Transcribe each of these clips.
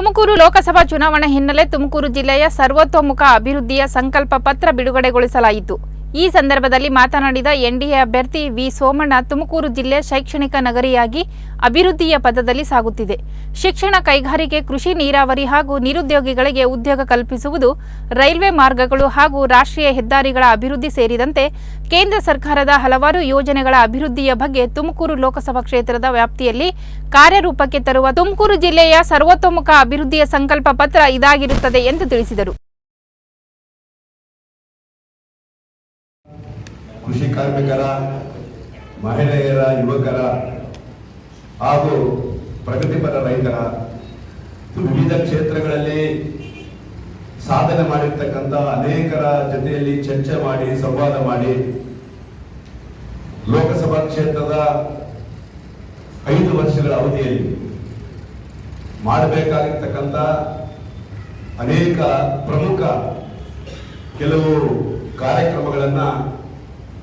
ತುಮಕೂರು ಲೋಕಸಭಾ ಚುನಾವಣೆ ಹಿನ್ನೆಲೆ ತುಮಕೂರು ಜಿಲ್ಲೆಯ ಸರ್ವತೋಮುಖ ಅಭಿವೃದ್ಧಿಯ ಸಂಕಲ್ಪ ಪತ್ರ ಬಿಡುಗಡೆಗೊಳಿಸಲಾಯಿತು. ಈ ಸಂದರ್ಭದಲ್ಲಿ ಮಾತನಾಡಿದ ಎನ್ಡಿಎ ಅಭ್ಯರ್ಥಿ ವಿ ಸೋಮಣ್ಣ, ತುಮಕೂರು ಜಿಲ್ಲೆ ಶೈಕ್ಷಣಿಕ ನಗರಿಯಾಗಿ ಅಭಿವೃದ್ಧಿಯ ಪದದಲ್ಲಿ ಸಾಗುತ್ತಿದೆ. ಶಿಕ್ಷಣ ಕೈಗಾರಿಕೆ, ಕೃಷಿ, ನೀರಾವರಿ ಹಾಗೂ ನಿರುದ್ಯೋಗಿಗಳಿಗೆ ಉದ್ಯೋಗ ಕಲ್ಪಿಸುವುದು ರೈಲ್ವೆ ಮಾರ್ಗಗಳು ಹಾಗೂ ರಾಷ್ಟ್ರೀಯ ಹೆದ್ದಾರಿಗಳ ಅಭಿವೃದ್ಧಿ ಸೇರಿದಂತೆ ಕೇಂದ್ರ ಸರ್ಕಾರದ ಹಲವಾರು ಯೋಜನೆಗಳ ಅಭಿವೃದ್ಧಿಯ ಬಗ್ಗೆ ತುಮಕೂರು ಲೋಕಸಭಾ ಕ್ಷೇತ್ರದ ವ್ಯಾಪ್ತಿಯಲ್ಲಿ ಕಾರ್ಯರೂಪಕ್ಕೆ ತರುವ ತುಮಕೂರು ಜಿಲ್ಲೆಯ ಸರ್ವತೋಮುಖ ಅಭಿವೃದ್ಧಿಯ ಸಂಕಲ್ಪ ಪತ್ರ ಇದಾಗಿರುತ್ತದೆ ಎಂದು ತಿಳಿಸಿದರು. ಕಾರ್ಮಿಕರ, ಮಹಿಳೆಯರ, ಯುವಕರ ಹಾಗೂ ಪ್ರಗತಿಪರ ರೈತರ ವಿವಿಧ ಕ್ಷೇತ್ರಗಳಲ್ಲಿ ಸಾಧನೆ ಮಾಡಿರ್ತಕ್ಕಂಥ ಅನೇಕರ ಜೊತೆಯಲ್ಲಿ ಚರ್ಚೆ ಮಾಡಿ, ಸಂವಾದ ಮಾಡಿ ಲೋಕಸಭಾ ಕ್ಷೇತ್ರದ ಐದು ವರ್ಷಗಳ ಅವಧಿಯಲ್ಲಿ ಮಾಡಬೇಕಾಗಿರ್ತಕ್ಕಂಥ ಅನೇಕ ಪ್ರಮುಖ ಕೆಲವು ಕಾರ್ಯಕ್ರಮಗಳನ್ನ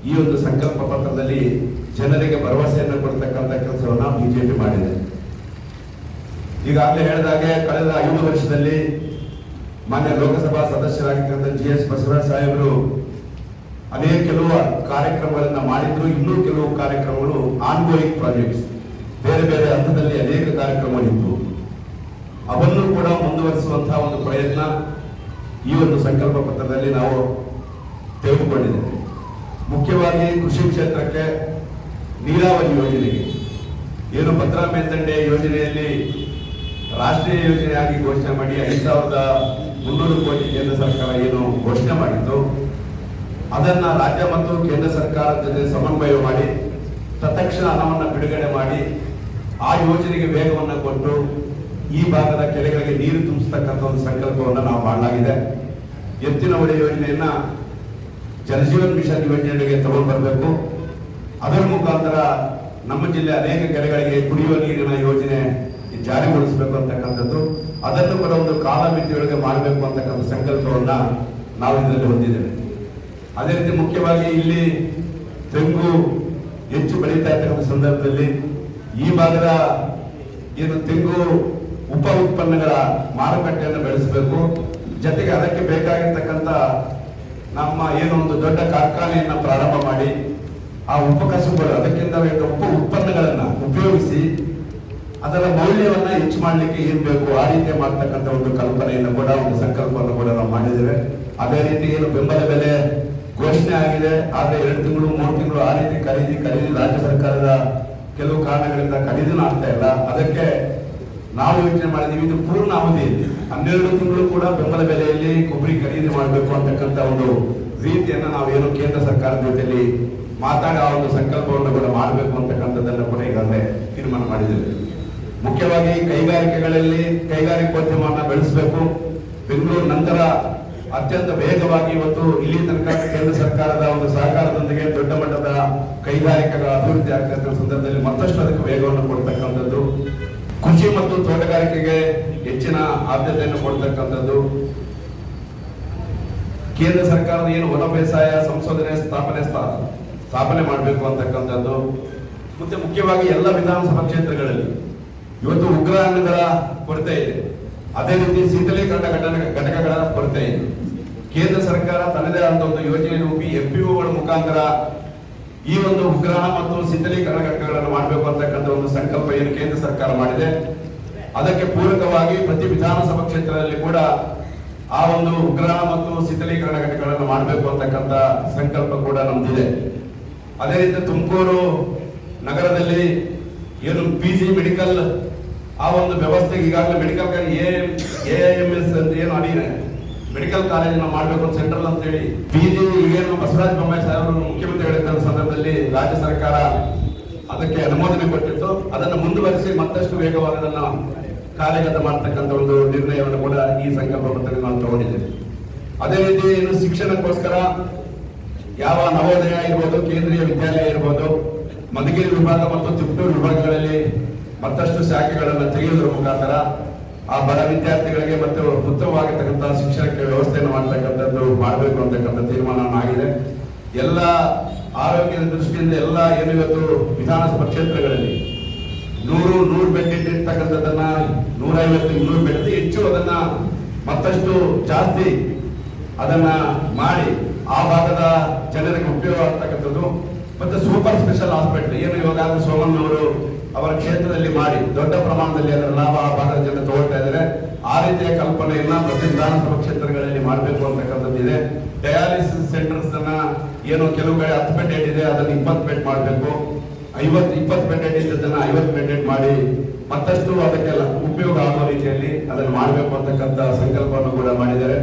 ಈ ಒಂದು ಸಂಕಲ್ಪ ಪತ್ರದಲ್ಲಿ ಜನರಿಗೆ ಭರವಸೆಯನ್ನು ಕೊಡ್ತಕ್ಕಂಥ ಕೆಲಸವನ್ನು ಬಿಜೆಪಿ ಮಾಡಿದೆ. ಈಗಾಗಲೇ ಹೇಳಿದಾಗೆ ಕಳೆದ ಐದು ವರ್ಷದಲ್ಲಿ ಮಾನ್ಯ ಲೋಕಸಭಾ ಸದಸ್ಯರಾಗಿರ್ತಕ್ಕಂಥ ಜಿ ಎಸ್ ಬಸವರಾಜ ಸಾಹೇಬರು ಅನೇಕ ಕೆಲವು ಕಾರ್ಯಕ್ರಮಗಳನ್ನ ಮಾಡಿದ್ರು, ಇನ್ನೂ ಕೆಲವು ಕಾರ್ಯಕ್ರಮಗಳು ಆನ್ಗೋಯಿಂಗ್ ಪ್ರಾಜೆಕ್ಟ್ಸ್ ಬೇರೆ ಬೇರೆ ಹಂತದಲ್ಲಿ ಅನೇಕ ಕಾರ್ಯಕ್ರಮಗಳಿತ್ತು ಅವನ್ನು ಕೂಡ ಮುಂದುವರಿಸುವಂತಹ ಒಂದು ಪ್ರಯತ್ನ ಈ ಒಂದು ಸಂಕಲ್ಪ ಪತ್ರದಲ್ಲಿ ನಾವು ತೆಗೆದುಕೊಂಡಿದ್ದೇವೆ. ಮುಖ್ಯವಾಗಿ ಕೃಷಿ ಕ್ಷೇತ್ರಕ್ಕೆ ನೀರಾವರಿ ಯೋಜನೆಗೆ. ಏನು ಭದ್ರಾ ಮೇಲ್ದಂಡೆ ಯೋಜನೆಯಲ್ಲಿ ರಾಷ್ಟ್ರೀಯ ಯೋಜನೆಯಾಗಿ ಘೋಷಣೆ ಮಾಡಿ ಐದು ಸಾವಿರದ ಮುನ್ನೂರು ಕೋಟಿ ಕೇಂದ್ರ ಸರ್ಕಾರ ಏನು ಘೋಷಣೆ ಮಾಡಿತ್ತು. ಅದನ್ನ ರಾಜ್ಯ ಮತ್ತು ಕೇಂದ್ರ ಸರ್ಕಾರದ ಜೊತೆ ಸಮನ್ವಯ ಮಾಡಿ, ತತ್ಕ್ಷಣ ಹಣವನ್ನು ಬಿಡುಗಡೆ ಮಾಡಿ, ಆ ಯೋಜನೆಗೆ ವೇಗವನ್ನು ಕೊಟ್ಟು ಈ ಭಾಗದ ಕೆರೆಗಳಿಗೆ ನೀರು ತುಂಬಿಸ್ತಕ್ಕಂಥ ಒಂದು ಸಂಕಲ್ಪವನ್ನು ನಾವು ಮಾಡಲಾಗಿದೆ. ಎತ್ತಿನ ಹೊಳೆ ಯೋಜನೆಯನ್ನ ಜಲಜೀವನ್ ಮಿಷನ್ ಯೋಜನೆಗೆ ತಗೊಂಡು ಬರಬೇಕು ಅದರ ಮುಖಾಂತರ ನಮ್ಮ ಜಿಲ್ಲೆ ಅನೇಕ ಕೆರೆಗಳಿಗೆ ಕುಡಿಯುವ ನೀರಿನ ಯೋಜನೆ ಜಾರಿಗೊಳಿಸಬೇಕು ಅಂತಕ್ಕಂಥದ್ದು. ಅದನ್ನು ಕೂಡ ಒಂದು ಕಾಲಮಿತಿಯೊಳಗೆ ಮಾಡಬೇಕು ಅಂತಕ್ಕಂಥ ಸಂಕಲ್ಪವನ್ನ ನಾವು ಇದರಲ್ಲಿ ಹೊಂದಿದ್ದೇವೆ. ಅದೇ ರೀತಿ ಮುಖ್ಯವಾಗಿ ಇಲ್ಲಿ ತೆಂಗು ಹೆಚ್ಚು ಬೆಳೀತಾ ಇರ್ತಕ್ಕಂಥ ಸಂದರ್ಭದಲ್ಲಿ ಈ ಭಾಗದ ಏನು ತೆಂಗು ಉಪ ಉತ್ಪನ್ನಗಳ ಮಾರುಕಟ್ಟೆಯನ್ನು ಬೆಳೆಸಬೇಕು. ಜೊತೆಗೆ ಅದಕ್ಕೆ ಬೇಕಾಗಿರ್ತಕ್ಕಂಥ ನಮ್ಮ ಏನೊಂದು ದೊಡ್ಡ ಕಾರ್ಖಾನೆಯನ್ನ ಪ್ರಾರಂಭ ಮಾಡಿ, ಆ ಉಪಕಸುಗಳು ಅದಕ್ಕಿಂತ ಉಪ ಉತ್ಪನ್ನಗಳನ್ನ ಉಪಯೋಗಿಸಿ, ಅದರ ಮೌಲ್ಯವನ್ನ ಹೆಚ್ಚು ಮಾಡಲಿಕ್ಕೆ ಏನ್ ಬೇಕು, ಆ ರೀತಿ ಮಾಡ್ತಕ್ಕಂಥ ಒಂದು ಕಲ್ಪನೆಯನ್ನು ಕೂಡ, ಒಂದು ಸಂಕಲ್ಪವನ್ನು ಕೂಡ ನಾವು ಮಾಡಿದ್ದೇವೆ. ಅದೇ ರೀತಿ ಏನು ಬೆಂಬಲ ಬೆಲೆ ಘೋಷಣೆ ಆಗಿದೆ. ಆದ್ರೆ ಎರಡು ತಿಂಗಳು, ಮೂರು ತಿಂಗಳು ಆ ರೀತಿ ಖರೀದಿ ಖರೀದಿ ರಾಜ್ಯ ಸರ್ಕಾರದ ಕೆಲವು ಕಾರಣಗಳಿಂದ ಖರೀದಿನೂ ಆಗ್ತಾ ಇಲ್ಲ. ಅದಕ್ಕೆ ನಾವು ಯೋಚನೆ ಮಾಡಿದೀವಿ ಇದು ಪೂರ್ಣ ಅವಧಿ. ಹನ್ನೆರಡು ತಿಂಗಳು ಕೂಡ ಬೆಂಬಲ ಬೆಲೆಯಲ್ಲಿ ಕೊಬ್ಬರಿ ಖರೀದಿ ಮಾಡಬೇಕು ಅಂತಕ್ಕಂಥ ಒಂದು ರೀತಿಯನ್ನ ಏನು ಕೇಂದ್ರ ಸರ್ಕಾರದ ಜೊತೆಯಲ್ಲಿ ಮಾತಾಡ ಒಂದು ಸಂಕಲ್ಪವನ್ನು ಕೂಡ ಮಾಡಬೇಕು ಅಂತಕ್ಕಂಥದ್ದನ್ನು ಕೂಡ ಈಗಾಗಲೇ ತೀರ್ಮಾನ ಮಾಡಿದ್ದೇವೆ. ಮುಖ್ಯವಾಗಿ ಕೈಗಾರಿಕೆಗಳಲ್ಲಿ ಕೈಗಾರಿಕೋದ್ಯಮವನ್ನು ಬೆಳೆಸಬೇಕು. ಬೆಂಗಳೂರು ನಂತರ ಅತ್ಯಂತ ವೇಗವಾಗಿ ಇವತ್ತು ಇಲ್ಲಿ ತನಕ ಕೇಂದ್ರ ಸರ್ಕಾರದ ಒಂದು ಸಹಕಾರದೊಂದಿಗೆ ದೊಡ್ಡ ಮಟ್ಟದ ಕೈಗಾರಿಕೆಗಳ ಅಭಿವೃದ್ಧಿ ಆಗ್ತಕ್ಕಂಥ ಸಂದರ್ಭದಲ್ಲಿ ಮತ್ತಷ್ಟು ಅದಕ್ಕೆ ವೇಗವನ್ನು ಕೊಡ್ತಕ್ಕಂಥದ್ದು. ಕೃಷಿ ಮತ್ತು ತೋಟಗಾರಿಕೆಗೆ ಹೆಚ್ಚಿನ ಆದ್ಯತೆಯನ್ನು ಕೊಡ್ತಕ್ಕಂಥದ್ದು. ಕೇಂದ್ರ ಸರ್ಕಾರದ ಏನು ವನ ಬೇಸಾಯ ಸಂಶೋಧನೆ ಸ್ಥಾಪನೆ ಸ್ಥಾ- ಸ್ಥಾಪನೆ ಮಾಡಬೇಕು ಅಂತಕ್ಕಂಥದ್ದು. ಮತ್ತೆ ಮುಖ್ಯವಾಗಿ ಎಲ್ಲ ವಿಧಾನಸಭಾ ಕ್ಷೇತ್ರಗಳಲ್ಲಿ ಇವತ್ತು ಉಗ್ರ ಹಣ್ಣುಗಳ ಕೊರತೆ ಇದೆ. ಅದೇ ರೀತಿ ಶೀತಲೀಕರಣ ಘಟನೆ, ಘಟಕಗಳ ಕೊರತೆ ಇದೆ. ಕೇಂದ್ರ ಸರ್ಕಾರ ತನ್ನದೇ ಆದ ಒಂದು ಯೋಜನೆ ರೂಪಿ ಎಫ್ಪಿಒಗಳ ಮುಖಾಂತರ ಈ ಒಂದು ಉಗ್ರಹ ಮತ್ತು ಶೀತಲೀಕರಣ ಘಟಕಗಳನ್ನು ಮಾಡಬೇಕು ಅಂತಕ್ಕಂಥ ಒಂದು ಸಂಕಲ್ಪ ಏನು ಕೇಂದ್ರ ಸರ್ಕಾರ ಮಾಡಿದೆ. ಅದಕ್ಕೆ ಪೂರಕವಾಗಿ ಪ್ರತಿ ವಿಧಾನಸಭಾ ಕ್ಷೇತ್ರದಲ್ಲಿ ಕೂಡ ಆ ಒಂದು ಉಗ್ರಹ ಮತ್ತು ಶೀತಲೀಕರಣ ಘಟಕಗಳನ್ನು ಮಾಡಬೇಕು ಅಂತಕ್ಕಂಥ ಸಂಕಲ್ಪ ಕೂಡ ನಮ್ದಿದೆ. ಅದೇ ರೀತಿ ತುಮಕೂರು ನಗರದಲ್ಲಿ ಏನು ಪಿ ಜಿ ಮೆಡಿಕಲ್ ಆ ಒಂದು ವ್ಯವಸ್ಥೆಗೆ ಈಗಾಗಲೇ ಮೆಡಿಕಲ್ ಎ ಎಂ ಎಸ್ ಅಂತ ಏನು ಅಡಿಗೆ ಮೆಡಿಕಲ್ ಕಾಲೇಜ್ ಮಾಡಬೇಕು ಅಂತ ಸೆಂಟ್ರಲ್ ಅಂತ ಹೇಳಿ ಪಿ ಜಿ ಏನು ಬಸವರಾಜ ಬೊಮ್ಮಾಯಿ ಸಾಹೇಬರು ಮುಖ್ಯಮಂತ್ರಿ ಹೇಳಿದ ಸಂದರ್ಭದಲ್ಲಿ ರಾಜ್ಯ ಸರ್ಕಾರ ಅದಕ್ಕೆ ಅನುಮೋದನೆ ಕೊಟ್ಟಿತ್ತು. ಅದನ್ನು ಮುಂದುವರಿಸಿ ಮತ್ತಷ್ಟು ವೇಗವಾಗಿ ಅದನ್ನು ಕಾರ್ಯಗತ ಮಾಡ್ತಕ್ಕಂಥ ಒಂದು ನಿರ್ಣಯವನ್ನು ಕೂಡ ಈ ಸಂಕಲ್ಪ ಪತ್ರದಲ್ಲಿ ನಾವು ತಗೊಂಡಿದ್ದೇವೆ. ಅದೇ ರೀತಿ ಇನ್ನು ಶಿಕ್ಷಣಕ್ಕೋಸ್ಕರ ಯಾವ ನವೋದಯ ಇರ್ಬೋದು, ಕೇಂದ್ರೀಯ ವಿದ್ಯಾಲಯ ಇರ್ಬೋದು, ಮಧುಗಿರಿ ವಿಭಾಗ ಮತ್ತು ತಿಪ್ಪೂರು ವಿಭಾಗಗಳಲ್ಲಿ ಮತ್ತಷ್ಟು ಶಾಖೆಗಳನ್ನು ತೆಗೆಯುವುದರ ಮುಖಾಂತರ ಆ ಬಡ ವಿದ್ಯಾರ್ಥಿಗಳಿಗೆ ಮತ್ತೆ ಉತ್ತಮವಾಗಿರ್ತಕ್ಕಂಥ ಶಿಕ್ಷಣಕ್ಕೆ ವ್ಯವಸ್ಥೆಯನ್ನು ಮಾಡ್ತಕ್ಕಂಥದ್ದು, ಮಾಡಬೇಕು ಅಂತಕ್ಕಂಥ ತೀರ್ಮಾನ ಆಗಿದೆ ಎಲ್ಲ ಆರೋಗ್ಯದ ದೃಷ್ಟಿಯಿಂದ ಎಲ್ಲ ಏನು ಇವತ್ತು ವಿಧಾನಸಭಾ ಕ್ಷೇತ್ರಗಳಲ್ಲಿ ನೂರು ನೂರು ಬೆಡ್ ಇಟ್ಟಿರ್ತಕ್ಕಂಥದ್ದನ್ನ, ನೂರೈವತ್ತು, ಇನ್ನೂರು ಬೆಡ್ ಹೆಚ್ಚು ಅದನ್ನ ಮತ್ತಷ್ಟು ಜಾಸ್ತಿ ಅದನ್ನ ಮಾಡಿ ಆ ಭಾಗದ ಜನರಿಗೆ ಉಪಯೋಗ ಆಗ್ತಕ್ಕಂಥದ್ದು. ಮತ್ತೆ ಸೂಪರ್ ಸ್ಪೆಷಲ್ ಹಾಸ್ಪಿಟಲ್, ಏನು ಇವಾಗ ಸೋಮನ್ ಅವರು ಅವರ ಕ್ಷೇತ್ರದಲ್ಲಿ ಮಾಡಿ, ದೊಡ್ಡ ಪ್ರಮಾಣದಲ್ಲಿ ಅದರ ಲಾಭ ಆ ಜನ ತಗೊಳ್ತಾ ಇದ್ದಾರೆ. ಆ ರೀತಿಯ ಕಲ್ಪನೆಯನ್ನ ಪ್ರತಿ ವಿಧಾನಸಭಾ ಕ್ಷೇತ್ರಗಳಲ್ಲಿ ಮಾಡಬೇಕು ಅಂತಕ್ಕಂಥದ್ದು ಇದೆ. ಡಯಾಲಿಸಿಸ್ ಸೆಂಟರ್ಸ್ ಅನ್ನ ಏನು ಕೆಲವು ಕಡೆ ಹತ್ತು ಬೆಡ್ ಇದೆ, ಅದನ್ನ ಇಪ್ಪತ್ತು ಬೆಡ್ ಮಾಡಬೇಕು. ಐವತ್ತು, ಇಪ್ಪತ್ತು ಬೆಡ್ ಇದ್ದದನ್ನ ಐವತ್ತು ಬೆಡ್ ಮಾಡಿ, ಮತ್ತಷ್ಟು ಅದಕ್ಕೆಲ್ಲ ಉಪಯೋಗ ಆಗುವ ರೀತಿಯಲ್ಲಿ ಅದನ್ನು ಮಾಡಬೇಕು ಅಂತಕ್ಕಂಥ ಸಂಕಲ್ಪವನ್ನು ಕೂಡ ಮಾಡಿದ್ದಾರೆ.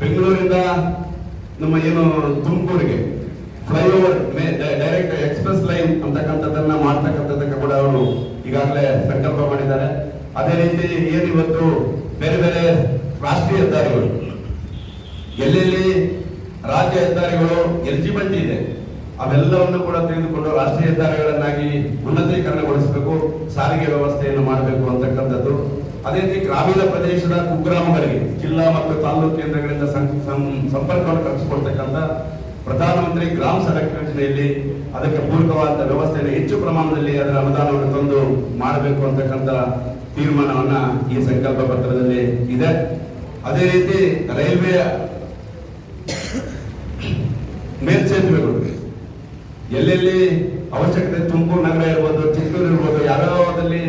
ಬೆಂಗಳೂರಿಂದ ನಮ್ಮ ಏನು ತುಮಕೂರಿಗೆ ಫ್ಲೈಓವರ್ ಡೈರೆಕ್ಟ್ ಎಕ್ಸ್ಪ್ರೆಸ್ ಲೈನ್ ಅಂತಕ್ಕಂಥದ್ದನ್ನ ಮಾಡ್ತಕ್ಕಂಥದ್ದಕ್ಕೆ ಕೂಡ ಅವರು ಈಗಾಗಲೇ ಸಂಕಲ್ಪ ಮಾಡಿದ್ದಾರೆ. ಅದೇ ರೀತಿ ಏನಿವತ್ತು ಬೇರೆ ಬೇರೆ ರಾಷ್ಟ್ರೀಯ ಹೆದ್ದಾರಿಗಳು, ಎಲ್ಲೆಲ್ಲಿ ರಾಜ್ಯ ಹೆದ್ದಾರಿಗಳು ಎಲಿಜಿಬಿಲಿಟಿ ಇದೆ, ಅವೆಲ್ಲವನ್ನು ಕೂಡ ತೆಗೆದುಕೊಂಡು ರಾಷ್ಟ್ರೀಯ ಹೆದ್ದಾರಿಗಳನ್ನಾಗಿ ಉನ್ನತೀಕರಣಗೊಳಿಸಬೇಕು, ಸಾರಿಗೆ ವ್ಯವಸ್ಥೆಯನ್ನು ಮಾಡಬೇಕು ಅಂತಕ್ಕಂಥದ್ದು. ಅದೇ ರೀತಿ ಗ್ರಾಮೀಣ ಪ್ರದೇಶದ ಕುಗ್ರಾಮಗಳಿಗೆ, ಜಿಲ್ಲಾ ಮತ್ತು ತಾಲೂಕು ಕೇಂದ್ರಗಳಿಂದ ಸಂಪರ್ಕವನ್ನು ಕಲ್ಪಿಸಿಕೊಡ್ತಕ್ಕಂಥ ಪ್ರಧಾನಮಂತ್ರಿ ಗ್ರಾಮ ಸಡಕ್ ಯೋಜನೆಯಲ್ಲಿ ಅದಕ್ಕೆ ಪೂರಕವಾದ ವ್ಯವಸ್ಥೆಯನ್ನು ಹೆಚ್ಚು ಪ್ರಮಾಣದಲ್ಲಿ ಅದರ ಅನುದಾನವನ್ನು ತಂದು ಮಾಡಬೇಕು ಅಂತಕ್ಕಂಥ ತೀರ್ಮಾನವನ್ನ ಈ ಸಂಕಲ್ಪ ಪತ್ರದಲ್ಲಿ ಇದೆ. ಅದೇ ರೀತಿ ರೈಲ್ವೆಯ ಮೇಲ್ಸೇತುವೆಗಳು. ಎಲ್ಲೆಲ್ಲಿ ಅವಶ್ಯಕತೆ ತುಮಕೂರು ನಗರ ಇರ್ಬೋದು ಚಿತ್ತೂರು ಇರ್ಬೋದು, ಯಾವ್ಯಾವದಲ್ಲಿ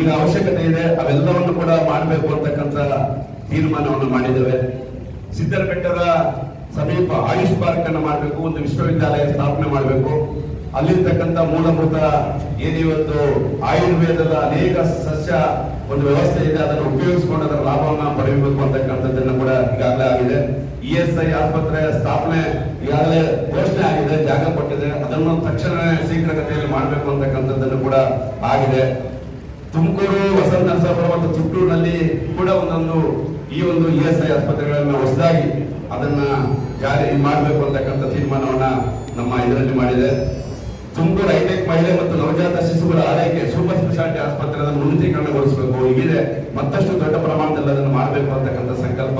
ಈಗ ಅವಶ್ಯಕತೆ ಇದೆ, ಅವೆಲ್ಲವನ್ನು ಕೂಡ ಮಾಡಬೇಕು ಅಂತಕ್ಕಂಥ ತೀರ್ಮಾನವನ್ನು ಮಾಡಿದ್ದೇವೆ. ಸಿದ್ದರಬೆಟ್ಟದ ಸಮೀಪ ಆಯುಷ್ ಪಾರ್ಕ್ ಅನ್ನು ಮಾಡಬೇಕು, ಒಂದು ವಿಶ್ವವಿದ್ಯಾಲಯ ಸ್ಥಾಪನೆ ಮಾಡಬೇಕು. ಅಲ್ಲಿರ್ತಕ್ಕಂಥ ಮೂಲಭೂತ ಏನಿವತ್ತು ಆಯುರ್ವೇದದ ಅನೇಕ ಸಸ್ಯ ಒಂದು ವ್ಯವಸ್ಥೆ ಇದೆ, ಅದನ್ನು ಉಪಯೋಗಿಸಿಕೊಂಡು ಅದರ ಲಾಭವನ್ನ ಪಡೆಯಬೇಕು ಅಂತಕ್ಕಂಥದ್ದನ್ನು ಕೂಡ ಈಗಾಗಲೇ ಆಗಿದೆ. ಇ ಎಸ್ ಐ ಆಸ್ಪತ್ರೆ ಸ್ಥಾಪನೆ ಈಗಾಗಲೇ ಘೋಷಣೆ ಆಗಿದೆ, ಜಾಗ ಕೊಟ್ಟಿದೆ. ಅದನ್ನು ತಕ್ಷಣ ಶೀಘ್ರಗತಿಯಲ್ಲಿ ಮಾಡಬೇಕು ಅಂತಕ್ಕಂಥದ್ದನ್ನು ಕೂಡ ಆಗಿದೆ. ತುಮಕೂರು ವಸಂತ ನರಸಾಪುರ ಮತ್ತು ಕೂಡ ಒಂದೊಂದು ಈ ಒಂದು ಇ ಐ ಆಸ್ಪತ್ರೆಗಳನ್ನ ಹೊಸದಾಗಿ ಅದನ್ನ ಜಾರಿ ಮಾಡಬೇಕು ಅಂತಕ್ಕಂಥ ತೀರ್ಮಾನವನ್ನ ನಮ್ಮ ಇದರಲ್ಲಿ ಮಾಡಿದೆ. ತುಮಕೂರು ಹೈಟೆಕ್ ಮಹಿಳೆ ಮತ್ತು ನವಜಾತ ಶಿಶುಗಳ ಆರೈಕೆ ಸೂಪರ್ ಸ್ಪೆಷಾಲಿಟಿ ಆಸ್ಪತ್ರೆ ಉನ್ನತೀಕರಣಗೊಳಿಸಬೇಕು. ಹೀಗಿದೆ ಮತ್ತಷ್ಟು ದೊಡ್ಡ ಪ್ರಮಾಣದಲ್ಲಿ ಅದನ್ನು ಮಾಡಬೇಕು ಅಂತಕ್ಕಂಥ ಸಂಕಲ್ಪ